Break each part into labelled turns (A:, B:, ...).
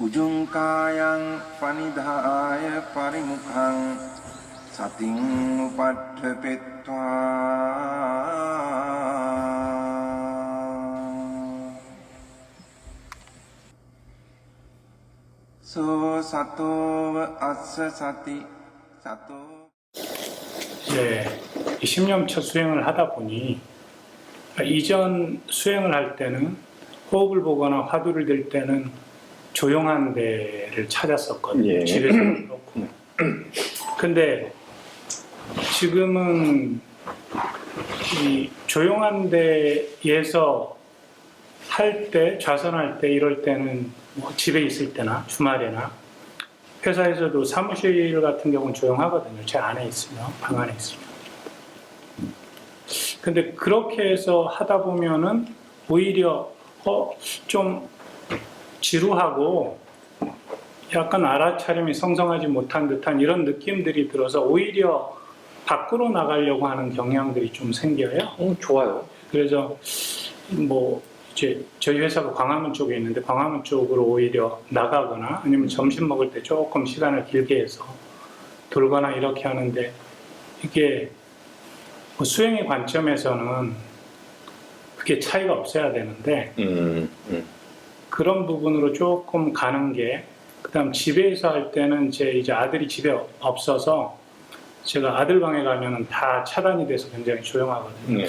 A: උජුංකායන් පනිදාය පරිමුඛං සතින් උපට්ඨපෙත්වා සෝ සතෝව අස්ස සති සතෝ
B: 이제 20년 차 수행을 하다 보니 이전 수행을 할 때는 호흡을 보거나 화두를 들 때는 조용한 데를 찾았었거든요.
C: 예.
B: 집에서도 그렇고. 근데 지금은 이 조용한 데에서 할 때, 좌선할 때, 이럴 때는 뭐 집에 있을 때나 주말에나 회사에서도 사무실 같은 경우는 조용하거든요. 제 안에 있으면, 방 안에 있으면. 근데 그렇게 해서 하다 보면은 오히려, 어, 좀 지루하고 약간 알아차림이 성성하지 못한 듯한 이런 느낌들이 들어서 오히려 밖으로 나가려고 하는 경향들이 좀 생겨요.
C: 어, 좋아요.
B: 그래서 뭐 이제 저희 회사가 광화문 쪽에 있는데 광화문 쪽으로 오히려 나가거나 아니면 점심 먹을 때 조금 시간을 길게 해서 돌거나 이렇게 하는데 이게 뭐 수행의 관점에서는 그게 차이가 없어야 되는데
C: 음, 음.
B: 그런 부분으로 조금 가는 게 그다음 집에서 할 때는 제 이제 아들이 집에 없어서 제가 아들 방에 가면은 다 차단이 돼서 굉장히 조용하거든요.
C: 네.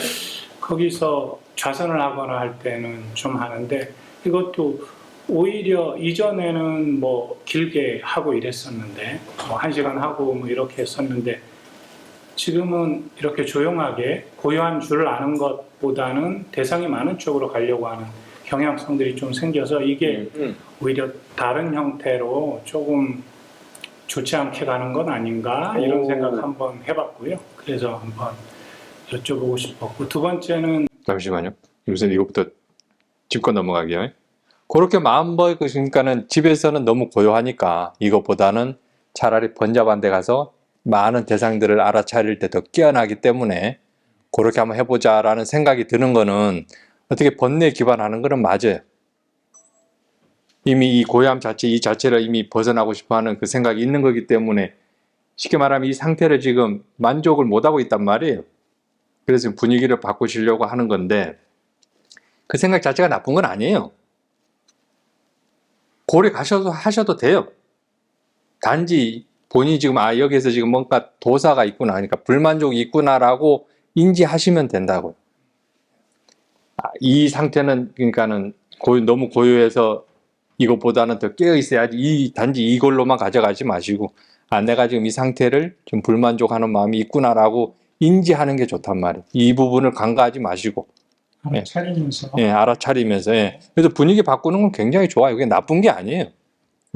B: 거기서 좌선을 하거나 할 때는 좀 하는데 이것도 오히려 이전에는 뭐 길게 하고 이랬었는데 뭐 한 시간 하고 뭐 이렇게 했었는데 지금은 이렇게 조용하게 고요한 줄을 아는 것보다는 대상이 많은 쪽으로 가려고 하는 경향성들이 좀 생겨서 이게
C: 음,
B: 오히려 다른 형태로 조금 좋지 않게 가는 건 아닌가 이런
C: 오.
B: 생각 한번 해봤고요. 그래서 한번 여쭤보고 싶었고 두 번째는
C: 잠시만요. 우선 이것부터 짚고 넘어가게요. 그렇게 마음 먹으니까는 집에서는 너무 고요하니까 이것보다는 차라리 번잡한 데 가서 많은 대상들을 알아차릴 때더 깨어나기 때문에 그렇게 한번 해보자라는 생각이 드는 거는 어떻게 번뇌에 기반하는 거는 맞아요. 이미 이 고요함 자체, 이 자체를 이미 벗어나고 싶어 하는 그 생각이 있는 거기 때문에 쉽게 말하면 이 상태를 지금 만족을 못하고 있단 말이에요. 그래서 분위기를 바꾸시려고 하는 건데 그 생각 자체가 나쁜 건 아니에요. 고래 가셔도 하셔도 돼요. 단지 본인이 지금 아 여기에서 지금 뭔가 도사가 있구나 그러니까 불만족이 있구나라고 인지하시면 된다고. 아, 이 상태는 그러니까는 고요- 너무 고요해서 이것보다는 더 깨어 있어야지 이 단지 이걸로만 가져가지 마시고 아 내가 지금 이 상태를 좀 불만족하는 마음이 있구나라고 인지하는 게 좋단 말이에요. 이 부분을 간과하지 마시고 예.
B: 차리면서
C: 예, 알아차리면서 예. 그래서 분위기 바꾸는 건 굉장히 좋아요. 그게 나쁜 게 아니에요.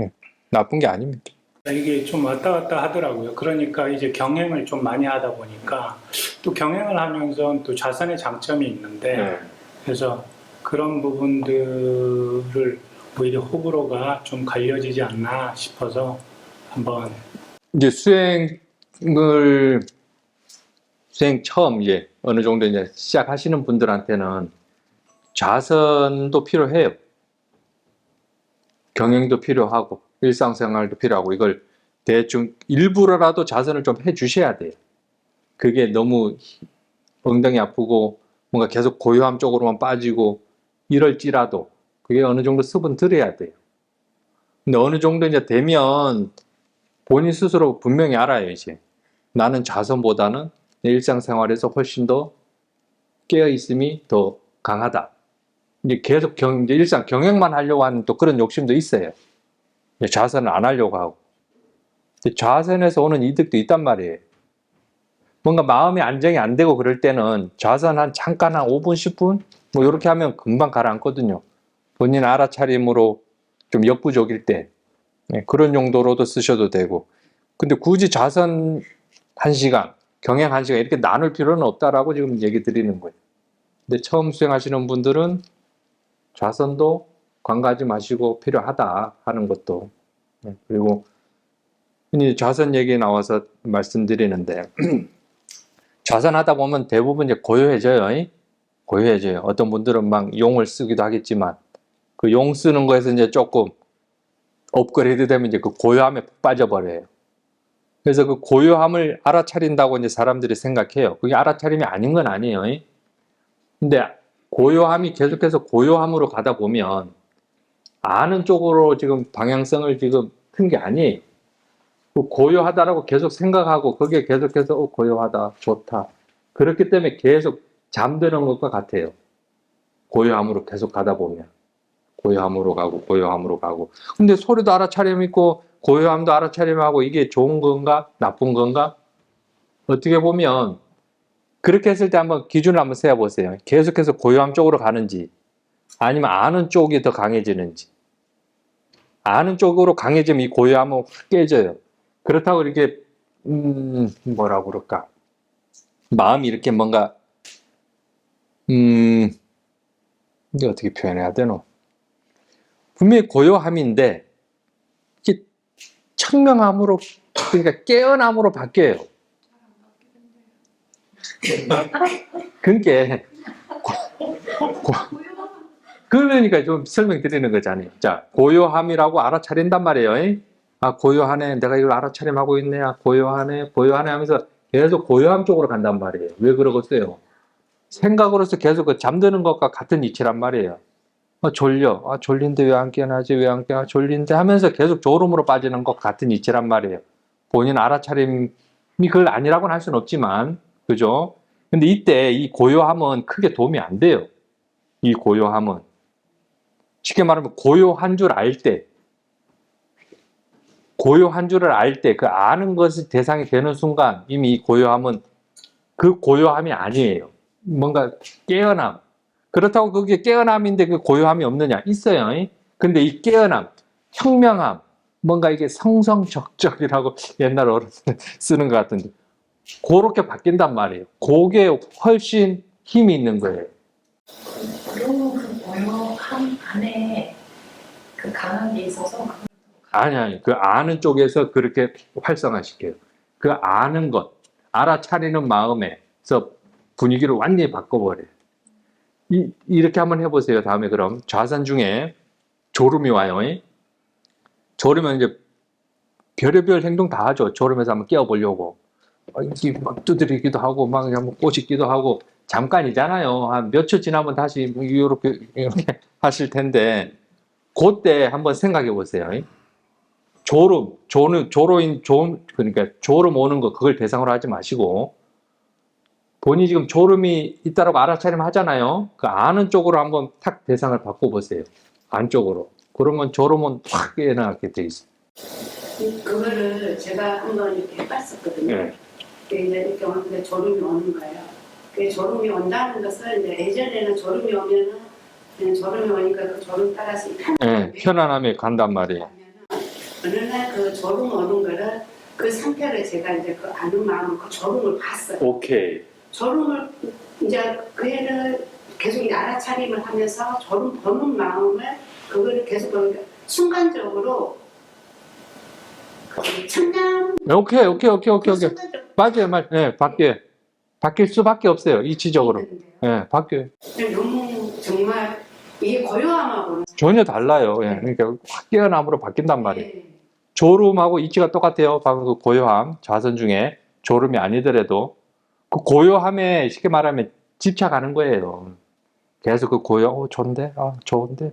C: 예, 나쁜 게 아닙니다.
B: 이게 좀 왔다 갔다 하더라고요. 그러니까 이제 경행을 좀 많이 하다 보니까 또 경행을 하면서 또 자산의 장점이 있는데
C: 네. 그래서
B: 그런 부분들을 오히려 호불호가 좀 갈려지지 않나 싶어서 한번
C: 이제 수행을 수행 처음 이제 어느 정도 이제 시작하시는 분들한테는 좌선도 필요해요. 경영도 필요하고 일상생활도 필요하고 이걸 대충 일부러라도 자선을 좀 해주셔야 돼요. 그게 너무 엉덩이 아프고 뭔가 계속 고요함 쪽으로만 빠지고 이럴지라도 그게 어느 정도 습은 들어야 돼요. 근데 어느 정도 이제 되면 본인 스스로 분명히 알아요, 이제. 나는 자선보다는 내 일상생활에서 훨씬 더 깨어있음이 더 강하다. 이제 계속 경, 이제 일상 경영만 하려고 하는 또 그런 욕심도 있어요. 자선을 안 하려고 하고. 근데 좌선에서 오는 이득도 있단 말이에요. 뭔가 마음이 안정이 안 되고 그럴 때는 좌선 한 잠깐 한 5분, 10분? 뭐 이렇게 하면 금방 가라앉거든요. 본인 알아차림으로 좀 역부족일 때. 네, 그런 용도로도 쓰셔도 되고. 근데 굳이 자선 한 시간, 경영 한 시간 이렇게 나눌 필요는 없다라고 지금 얘기 드리는 거예요. 근데 처음 수행하시는 분들은 좌선도 관가하지 마시고 필요하다 하는 것도. 네, 그리고 흔히 좌선 얘기 나와서 말씀드리는데, 좌선하다 보면 대부분 이제 고요해져요. 이? 고요해져요. 어떤 분들은 막 용을 쓰기도 하겠지만, 그 용 쓰는 거에서 이제 조금 업그레이드 되면 이제 그 고요함에 푹 빠져버려요. 그래서 그 고요함을 알아차린다고 이제 사람들이 생각해요. 그게 알아차림이 아닌 건 아니에요. 이. 근데 고요함이 계속해서 고요함으로 가다 보면 아는 쪽으로 지금 방향성을 지금 튼게 아니에요. 그 고요하다라고 계속 생각하고 그게 계속해서 어, 고요하다, 좋다. 그렇기 때문에 계속 잠드는 것과 같아요. 고요함으로 계속 가다 보면. 고요함으로 가고, 고요함으로 가고. 근데 소리도 알아차림 있고, 고요함도 알아차림 하고, 이게 좋은 건가, 나쁜 건가? 어떻게 보면, 그렇게 했을 때 한번 기준을 한번 세워보세요. 계속해서 고요함 쪽으로 가는지, 아니면 아는 쪽이 더 강해지는지. 아는 쪽으로 강해지면 이 고요함은 확 깨져요. 그렇다고 이렇게, 음, 뭐라고 그럴까. 마음이 이렇게 뭔가, 음, 이게 어떻게 표현해야 되노? 분명히 고요함인데, 이게 청명함으로, 그러니까 깨어남으로 바뀌어요. 그러니까, 고- 고- 그러니까 좀 설명드리는 거잖아요. 자, 고요함이라고 알아차린단 말이에요. 이? 아, 고요하네. 내가 이걸 알아차림하고 있네. 아, 고요하네. 고요하네 하면서 계속 고요함 쪽으로 간단 말이에요. 왜 그러겠어요? 생각으로서 계속 그 잠드는 것과 같은 이치란 말이에요. 아, 졸려. 아, 졸린데 왜 안 깨어나지? 왜 안 깨어나? 졸린데 하면서 계속 졸음으로 빠지는 것 같은 이치란 말이에요. 본인 알아차림이 그걸 아니라고는 할 수는 없지만, 그죠? 근데 이때 이 고요함은 크게 도움이 안 돼요. 이 고요함은. 쉽게 말하면 고요한 줄 알 때, 고요한 줄을 알 때, 그 아는 것이 대상이 되는 순간 이미 이 고요함은 그 고요함이 아니에요. 뭔가 깨어남. 그렇다고 그게 깨어남인데 그 고요함이 없느냐? 있어요. 이? 근데 이 깨어남, 청명함, 뭔가 이게 성성적적이라고 옛날 어른들 쓰는 것 같은데, 그렇게 바뀐단 말이에요. 그게 훨씬 힘이 있는 거예요.
D: 그런 그 고요함 안에 그 강한 게 있어서
C: 아니, 아니, 그 아는 쪽에서 그렇게 활성화시켜요. 그 아는 것, 알아차리는 마음에서 분위기를 완전히 바꿔버려요. 이, 이렇게 한번 해보세요. 다음에 그럼 좌산 중에 졸음이 와요. 이? 졸으면 이제 별의별 행동 다 하죠. 졸음에서 한번 깨워보려고. 어, 이렇게 막 두드리기도 하고, 막 꼬집기도 하고, 잠깐이잖아요. 한 몇 초 지나면 다시 뭐 이렇게, 이렇게 하실 텐데, 그때 한번 생각해 보세요. 이? 졸음, 졸음, 졸음, 졸음, 그러니까 졸음 오는 거 그걸 대상으로 하지 마시고 본인이 지금 졸음이 있다라고 알아차림 하잖아요. 그 아는 쪽으로 한번 탁 대상을 바꿔보세요. 안쪽으로. 그러면 졸음은 확 깨어나게 돼 있어요.
E: 그거를 제가 한번 이렇게 해봤었거든요.
C: 네.
E: 근데 이제 이렇게 오는데 졸음이 오는 거예요. 그 졸음이 온다는 것은 이제 예전에는 졸음이 오면은 졸음이 오니까 그 졸음 따라서
C: 네, 편안함에 간단 말이에요.
E: 어느 날 그 졸음 오는 거를 그 상태를 제가 이제 그 아는 마음 그 졸음을 봤어요.
C: 오케이.
E: 졸음을 이제 그 애를 계속 알아차림을 하면서 졸음 보는 마음을 그거를 계속 보니까 순간적으로 그 청량
C: 오케이, 오케이, 오케이, 오케이, 오케이.
E: 순간적으로
C: 맞아요, 맞아요. 네, 바뀌어요. 바뀔 수밖에 없어요. 이치적으로. 네, 바뀌어요.
E: 너무 정말 이게 고요함하고는
C: 전혀 달라요. 예, 그러니까 확 깨어남으로 바뀐단 말이에요.
E: 네.
C: 졸음하고 이치가 똑같아요. 방금 그 고요함, 좌선 중에 졸음이 아니더라도 그 고요함에 쉽게 말하면 집착하는 거예요. 계속 그 고요, 어, 좋은데, 아, 좋은데.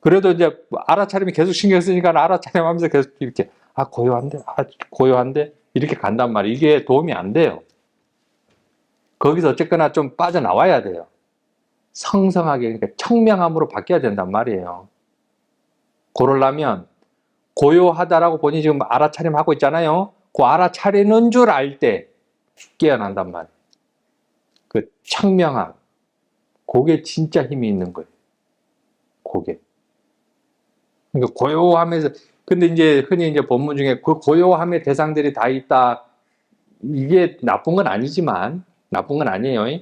C: 그래도 이제 알아차림이 계속 신경 쓰니까 알아차림 하면서 계속 이렇게, 아, 고요한데, 아, 고요한데, 이렇게 간단 말이에요. 이게 도움이 안 돼요. 거기서 어쨌거나 좀 빠져나와야 돼요. 성성하게, 그러니까 청명함으로 바뀌어야 된단 말이에요. 그러려면 고요하다라고 본인이 지금 알아차림 하고 있잖아요. 그 알아차리는 줄 알 때 깨어난단 말이에요. 그 청명함. 그게 진짜 힘이 있는 거예요. 그게. 그러니까 고요함에서, 근데 이제 흔히 이제 본문 중에 그 고요함의 대상들이 다 있다. 이게 나쁜 건 아니지만, 나쁜 건 아니에요.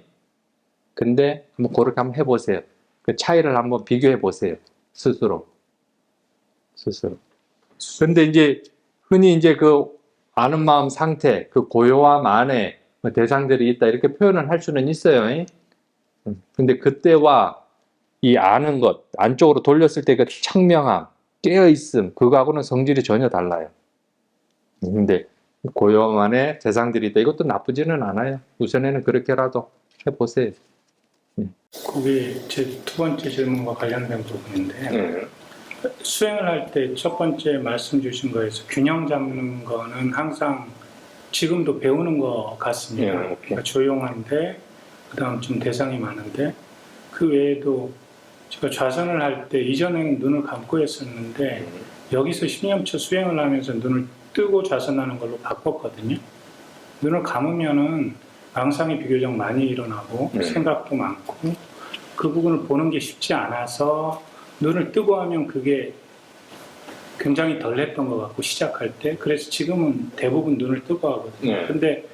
C: 근데 한번 그렇게 한번 해보세요. 그 차이를 한번 비교해 보세요. 스스로. 스스로. 근데 이제 흔히 이제 그 아는 마음 상태, 그 고요함 안에 뭐 대상들이 있다 이렇게 표현을 할 수는 있어요. 음. 근데 그때와 이 아는 것 안쪽으로 돌렸을 때 그 청명함, 깨어 있음 그거하고는 성질이 전혀 달라요. 근데 고요함 안에 대상들이 있다. 이것도 나쁘지는 않아요. 우선에는 그렇게라도 해보세요.
B: 그게 제 두 번째 질문과 관련된 부분인데 수행을 할 때 첫 번째 말씀 주신 거에서 균형 잡는 거는 항상 지금도 배우는 것 같습니다.
C: 예.
B: 그러니까 조용한데 그다음 좀 대상이 많은데 그 외에도 제가 좌선을 할 때 이전에는 눈을 감고 했었는데 여기서 10년째 수행을 하면서 눈을 뜨고 좌선하는 걸로 바꿨거든요. 눈을 감으면은 망상이 비교적 많이 일어나고
C: 네.
B: 생각도 많고 그 부분을 보는 게 쉽지 않아서 눈을 뜨고 하면 그게 굉장히 덜 했던 것 같고 시작할 때 그래서 지금은 대부분 눈을 뜨고 하거든요.
C: 네.
B: 근데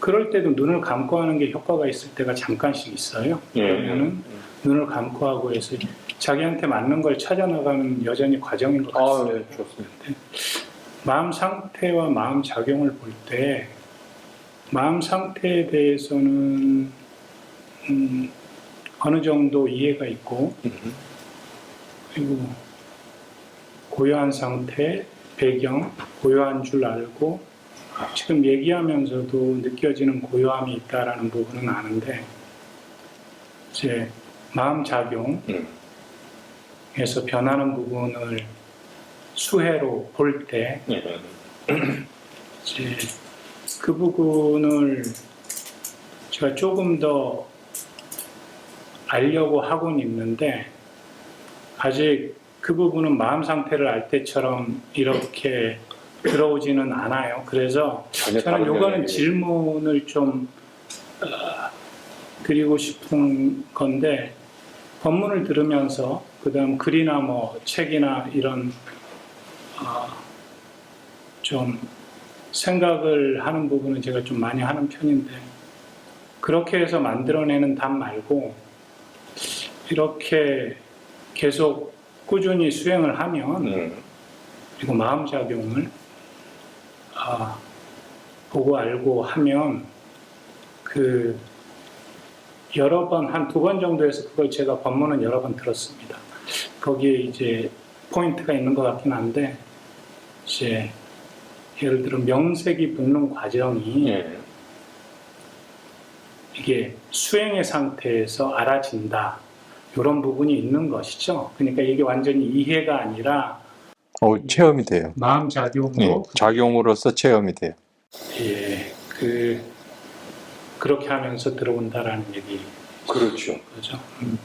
B: 그럴 때도 눈을 감고 하는 게 효과가 있을 때가 잠깐씩 있어요.
C: 네.
B: 그러면은 눈을 감고 하고 해서 자기한테 맞는 걸 찾아 나가는 여전히 과정인 것 같습니다.
C: 네, 좋습니다.
B: 마음 상태와 마음 작용을 볼 때 마음 상태에 대해서는 음, 어느 정도 이해가 있고 그리고 고요한 상태, 배경, 고요한 줄 알고 지금 얘기하면서도 느껴지는 고요함이 있다라는 부분은 아는데 이제 마음 작용에서 변하는 부분을 수혜로 볼 때 이제 그 부분을 제가 조금 더 알려고 하고는 있는데 아직 그 부분은 마음 상태를 알 때처럼 이렇게 들어오지는 않아요. 그래서 저는 요거는. 질문을 좀 어, 드리고 싶은 건데 법문을 들으면서 그다음 글이나 뭐 책이나 이런 어, 좀 생각을 하는 부분은 제가 좀 많이 하는 편인데 그렇게 해서 만들어내는 답 말고 이렇게 계속 꾸준히 수행을 하면 그리고 마음 작용을 아, 보고 알고 하면 그 여러 번 한 두 번 정도에서 그걸 제가 법문은 여러 번 들었습니다. 거기에 이제 포인트가 있는 것 같긴 한데 이제 예를 들어 명색이 붙는 과정이
C: 예.
B: 이게 수행의 상태에서 알아진다. 이런 부분이 있는 것이죠. 그러니까 이게 완전히 이해가 아니라
C: 어, 체험이 돼요.
B: 마음 작용으로
C: 예, 작용으로서 체험이 돼요.
B: 예, 그 그렇게 하면서 들어온다라는 얘기
C: 그렇죠.
B: 거죠. 음.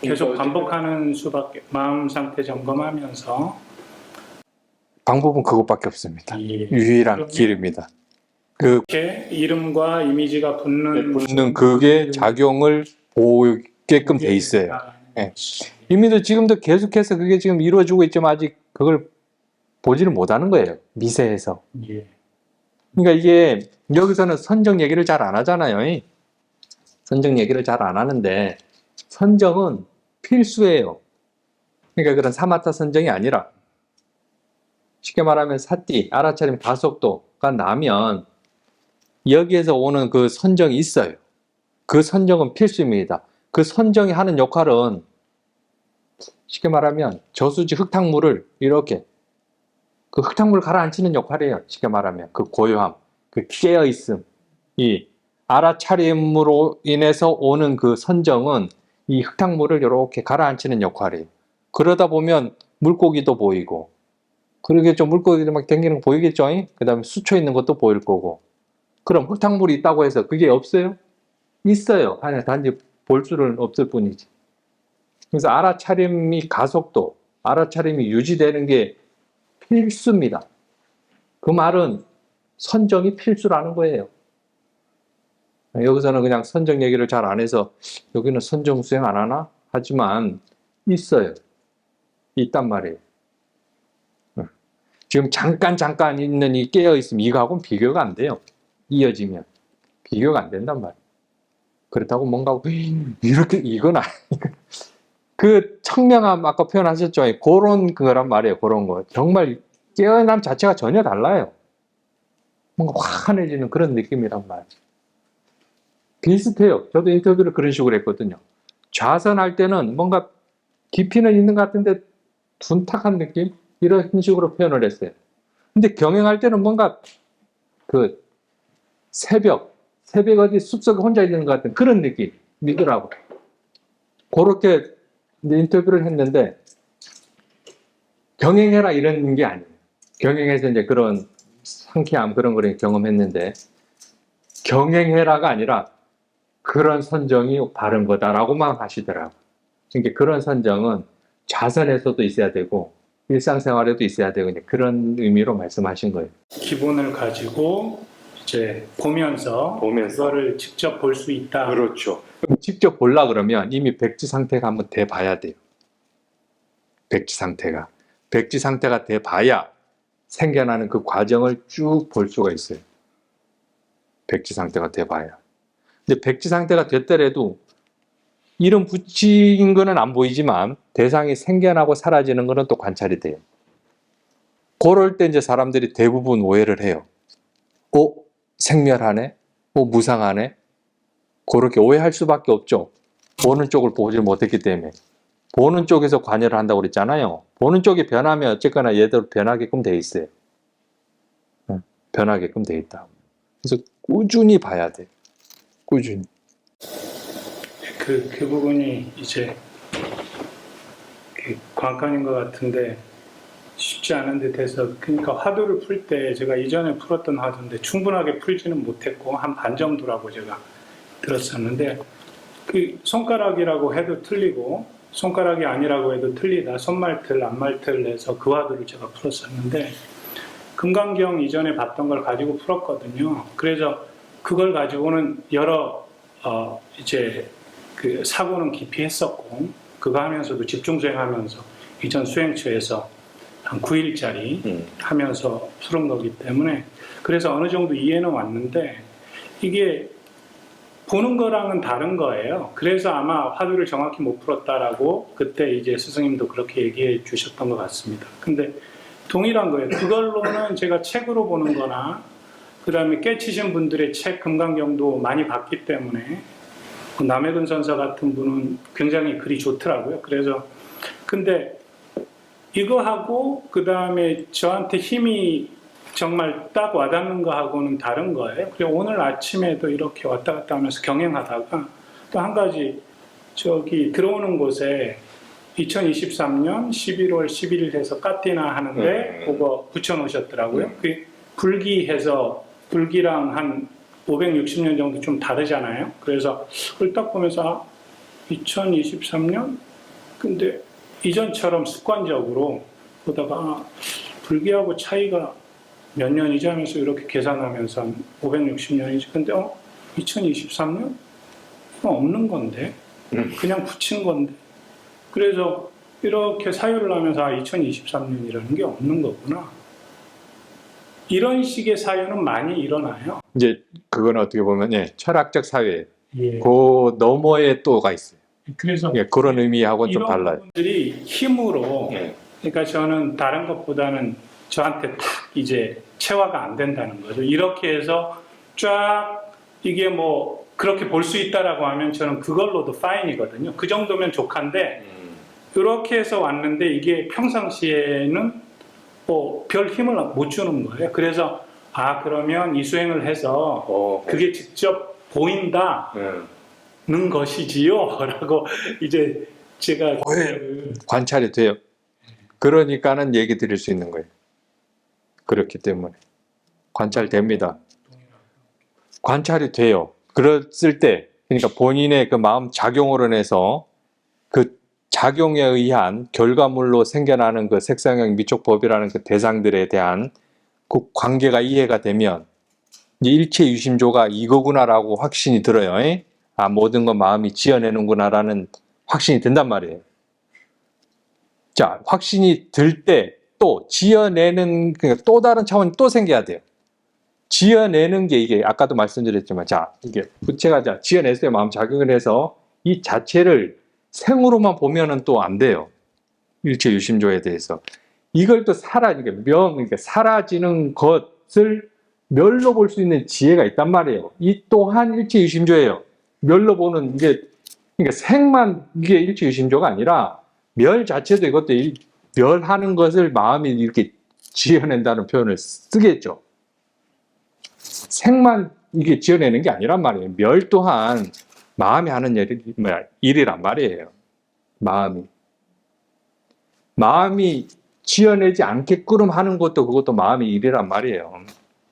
B: 계속 반복하는 수밖에 마음 상태 점검하면서
C: 방법은 그것밖에 없습니다.
B: 예,
C: 유일한 길입니다. 그
B: 이렇게 이름과 이미지가 붙는
C: 붙는 그게 작용을 보게끔 돼 있어요. 예. 이미도 지금도 계속해서 그게 지금 이루어지고 있지만 아직 그걸 보지를 못하는 거예요. 미세해서.
B: 예,
C: 그러니까 이게 여기서는 선정 얘기를 잘 안 하잖아요. 이. 선정 얘기를 잘 안 하는데 선정은 필수예요. 그러니까 그런 사마타 선정이 아니라 쉽게 말하면 사띠, 알아차림, 가속도가 나면 여기에서 오는 그 선정이 있어요. 그 선정은 필수입니다. 그 선정이 하는 역할은 쉽게 말하면 저수지 흙탕물을 이렇게 그 흙탕물 가라앉히는 역할이에요. 쉽게 말하면 그 고요함, 그 깨어 있음, 이 알아차림으로 인해서 오는 그 선정은 이 흙탕물을 이렇게 가라앉히는 역할이에요. 그러다 보면 물고기도 보이고, 그러겠죠. 물고기들 막 댕기는 거 보이겠죠. 그 다음에 수초 있는 것도 보일 거고. 그럼 흙탕물이 있다고 해서 그게 없어요? 있어요. 단지 볼 수는 없을 뿐이지. 그래서 알아차림이 가속도, 알아차림이 유지되는 게 필수입니다. 그 말은 선정이 필수라는 거예요. 여기서는 그냥 선정 얘기를 잘 안 해서 여기는 선정 수행 안 하나? 하지만 있어요. 있단 말이에요. 응. 지금 잠깐 잠깐 있는 이 깨어 있음 이거하고는 비교가 안 돼요. 이어지면 비교가 안 된단 말이에요. 그렇다고 뭔가 이렇게 이건 아니니까 그 청명함 아까 표현하셨죠. 그런 그거란 말이에요. 그런 거 정말 깨어남 자체가 전혀 달라요. 뭔가 환해지는 그런 느낌이란 말이에요. 비슷해요. 저도 인터뷰를 그런 식으로 했거든요. 좌선할 때는 뭔가 깊이는 있는 것 같은데 둔탁한 느낌? 이런 식으로 표현을 했어요. 근데 경영할 때는 뭔가 그 새벽, 새벽 어디 숲속에 혼자 있는 것 같은 그런 느낌이더라고. 그렇게 인터뷰를 했는데 경영해라 이런 게 아니에요. 경영해서 이제 그런 상쾌함 그런 거를 경험했는데 경영해라가 아니라 그런 선정이 바른 거다라고만 하시더라고. 그러니까 그런 선정은 자선에서도 있어야 되고 일상생활에도 있어야 되고 그런 의미로 말씀하신 거예요.
B: 기본을 가지고 이제 보면서
C: 보면서.
B: 그거를 직접 볼 수 있다.
C: 그렇죠. 그럼 직접 보려 그러면 이미 백지 상태가 한번 돼 봐야 돼요. 백지 상태가. 백지 상태가 돼 봐야 생겨나는 그 과정을 쭉 볼 수가 있어요. 백지 상태가 돼 봐야. 근데 백지 상태가 됐더라도 이름 붙인 거는 안 보이지만 대상이 생겨나고 사라지는 거는 또 관찰이 돼요. 그럴 때 이제 사람들이 대부분 오해를 해요. 어? 생멸하네? 어? 무상하네? 그렇게 오해할 수밖에 없죠. 보는 쪽을 보지 못했기 때문에. 보는 쪽에서 관여를 한다고 그랬잖아요. 보는 쪽이 변하면 어쨌거나 얘대로 변하게끔 돼 있어요. 응, 변하게끔 돼 있다. 그래서 꾸준히 봐야 돼. 꾸준히.
B: 그, 그 부분이 이제 그 관건인 것 같은데 쉽지 않은 듯해서 그러니까 화두를 풀 때 제가 이전에 풀었던 화두인데 충분하게 풀지는 못했고 한 반 정도라고 제가 들었었는데 그 손가락이라고 해도 틀리고 손가락이 아니라고 해도 틀리다 손말틀 안말틀 해서 그 화두를 제가 풀었었는데 금강경 이전에 봤던 걸 가지고 풀었거든요. 그래서 그걸 가지고는 여러 어 이제 그 사고는 깊이 했었고 그거 하면서도 집중 수행하면서 이전 수행처에서 한 9일짜리 하면서 풀은 거기 때문에 그래서 어느 정도 이해는 왔는데 이게 보는 거랑은 다른 거예요. 그래서 아마 화두를 정확히 못 풀었다라고 그때 이제 스승님도 그렇게 얘기해 주셨던 것 같습니다. 근데 동일한 거예요. 그걸로는 제가 책으로 보는 거나 그 다음에 깨치신 분들의 책 금강경도 많이 봤기 때문에 남해근 선사 같은 분은 굉장히 글이 좋더라고요. 그래서 근데 이거 하고 그 다음에 저한테 힘이 정말 딱 와닿는 거하고는 다른 거예요. 그리고 오늘 아침에도 이렇게 왔다 갔다 하면서 경영하다가 또 한 가지 저기 들어오는 곳에 2023년 11월 11일 해서 까띠나 하는데 그거 붙여놓으셨더라고요. 그 불기해서 불기랑 한 560년 정도 좀 다르잖아요. 그래서 그걸 딱 보면서 아, 2023년? 근데 이전처럼 습관적으로 보다가 아, 불기하고 차이가 몇 년이지 하면서 이렇게 계산하면서 한 560년이지. 근데 어? 2023년? 이거 없는 건데? 그냥 붙인 건데. 그래서 이렇게 사유를 하면서 아, 2023년이라는 게 없는 거구나. 이런 식의 사유는 많이 일어나요.
C: 이제 그건 어떻게 보면 예, 철학적 사회
B: 예.
C: 그 너머에 또가 있어요.
B: 그래서
C: 예, 그런 의미하고는 좀 달라요.
B: 부분들이 힘으로
C: 예.
B: 그러니까 저는 다른 것보다는 저한테 탁 이제 체화가 안 된다는 거죠. 이렇게 해서 쫙 이게 뭐 그렇게 볼 수 있다라고 하면 저는 그걸로도 파인이거든요. 그 정도면 족한데 이렇게 해서 왔는데 이게 평상시에는 뭐 별 힘을 못 주는 거예요. 그래서 아 그러면 이 수행을 해서
C: 어,
B: 그게 직접 보인다 는 것이지요 라고 이제 제가
C: 보여요. 관찰이 돼요. 그러니까는 얘기 드릴 수 있는 거예요. 그렇기 때문에 관찰됩니다. 관찰이 돼요. 그랬을 때 그러니까 본인의 그 마음 작용으로 인해서 그 작용에 의한 결과물로 생겨나는 그 색상형 미촉법이라는 그 대상들에 대한 그 관계가 이해가 되면 일체 유심조가 이거구나라고 확신이 들어요. 에? 아 모든 건 마음이 지어내는구나라는 확신이 든단 말이에요. 자, 확신이 들 때 또 지어내는 그러니까 또 다른 차원이 또 생겨야 돼요. 지어내는 게 이게 아까도 말씀드렸지만 자, 이게 부채가 자, 지어냈어요. 마음 작용을 해서 이 자체를 생으로만 보면은 또 안 돼요. 일체 유심조에 대해서. 이걸 또 사라, 이게 명, 그러니까 사라지는 것을 멸로 볼 수 있는 지혜가 있단 말이에요. 이 또한 일체 유심조예요. 멸로 보는 이게, 그러니까 생만 이게 일체 유심조가 아니라 멸 자체도 이것도 일, 멸하는 것을 마음이 이렇게 지어낸다는 표현을 쓰겠죠. 생만 이게 지어내는 게 아니란 말이에요. 멸 또한 마음이 하는 일이, 뭐야, 일이란 말이에요. 마음이. 마음이 지어내지 않게끔 하는 것도 그것도 마음의 일이란 말이에요.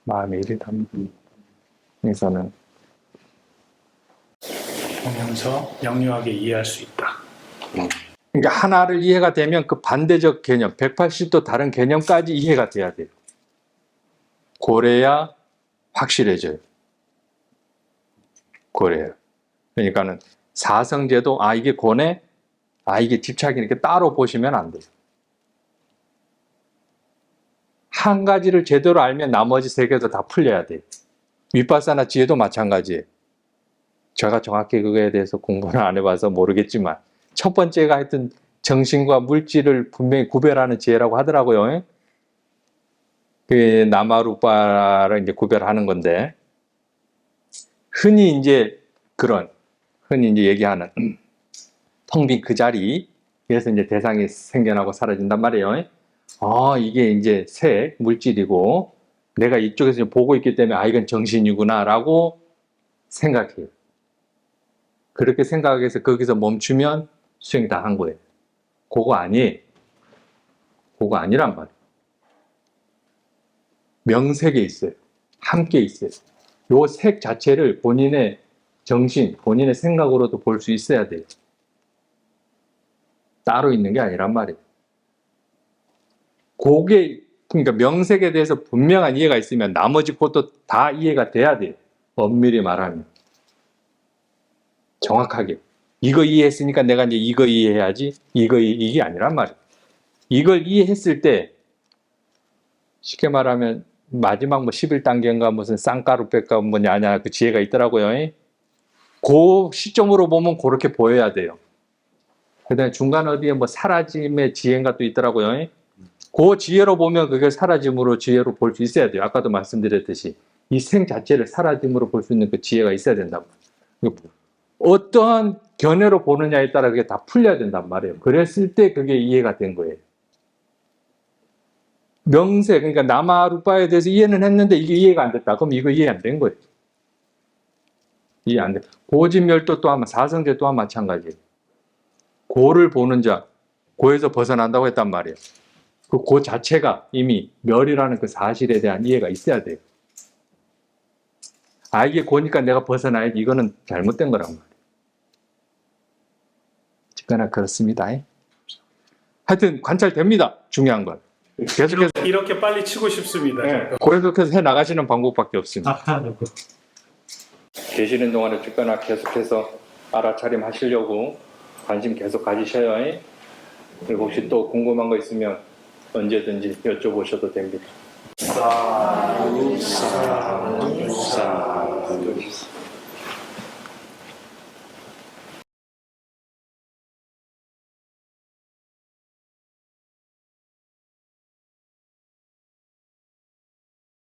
C: 마음의 일이란 그래서는
B: 보면서 명료하게 이해할 수 있다.
C: 그러니까 하나를 이해가 되면 그 반대적 개념, 180도 다른 개념까지 이해가 돼야 돼요. 고래야 확실해져요. 고래야. 그러니까는 사성제도 아 이게 고네, 아 이게 집착이 이렇게 따로 보시면 안 돼요. 한 가지를 제대로 알면 나머지 세 개도 다 풀려야 돼요. 윗바사나 지혜도 마찬가지예요. 제가 정확히 그거에 대해서 공부를 안 해봐서 모르겠지만 첫 번째가 하여튼 정신과 물질을 분명히 구별하는 지혜라고 하더라고요. 그 나마루빠를 이제 구별하는 건데 흔히 이제 그런 흔히 이제 얘기하는 텅 빈 그 자리 그래서 이제 대상이 생겨나고 사라진단 말이에요. 아 이게 이제 색 물질이고 내가 이쪽에서 보고 있기 때문에 아 이건 정신이구나라고 생각해요. 그렇게 생각해서 거기서 멈추면 수행 다 한 거예요. 그거 아니. 그거 아니란 말이에요. 명색에 있어요. 함께 있어요. 요 색 자체를 본인의 정신, 본인의 생각으로도 볼 수 있어야 돼요. 따로 있는 게 아니란 말이에요. 그게, 그러니까 명색에 대해서 분명한 이해가 있으면 나머지 것도 다 이해가 돼야 돼요. 엄밀히 말하면. 정확하게. 이거 이해했으니까 내가 이제 이거 이해해야지. 이거 이- 이게 아니란 말이에요. 이걸 이해했을 때 쉽게 말하면 마지막 뭐 11단계인가 무슨 쌍가루백가 뭐냐 냐 그 지혜가 있더라고요. 그 시점으로 보면 그렇게 보여야 돼요. 그다음에 중간 어디에 뭐 사라짐의 지혜가 또 있더라고요. 그 지혜로 보면 그게 사라짐으로 지혜로 볼 수 있어야 돼요. 아까도 말씀드렸듯이 이 생 자체를 사라짐으로 볼 수 있는 그 지혜가 있어야 된다고. 어떠한 견해로 보느냐에 따라 그게 다 풀려야 된단 말이에요. 그랬을 때 그게 이해가 된 거예요. 명세, 그러니까 나마루빠에 대해서 이해는 했는데 이게 이해가 안 됐다. 그럼 이거 이해 안 된 거예요. 이해 안 돼. 고진멸도 또한 사성제 또한 마찬가지예요. 고를 보는 자, 고에서 벗어난다고 했단 말이에요. 그 고 자체가 이미 멸이라는 그 사실에 대한 이해가 있어야 돼요. 아, 이게 고니까 내가 벗어나야지. 이거는 잘못된 거란 말이에요. 어쨌거나 그렇습니다. 하여튼 관찰됩니다. 중요한 건. 계속해서,
B: 이렇게 빨리 치고 싶습니다.
C: 네, 계속해서 해 나가시는 방법밖에 없습니다. 계시는 동안에 어쨌거나 계속해서 알아차림 하시려고 관심 계속 가지셔요. 그리고 혹시 또 궁금한 거 있으면 언제든지 여쭤보셔도 됩니다. 사두, 사두, 사두.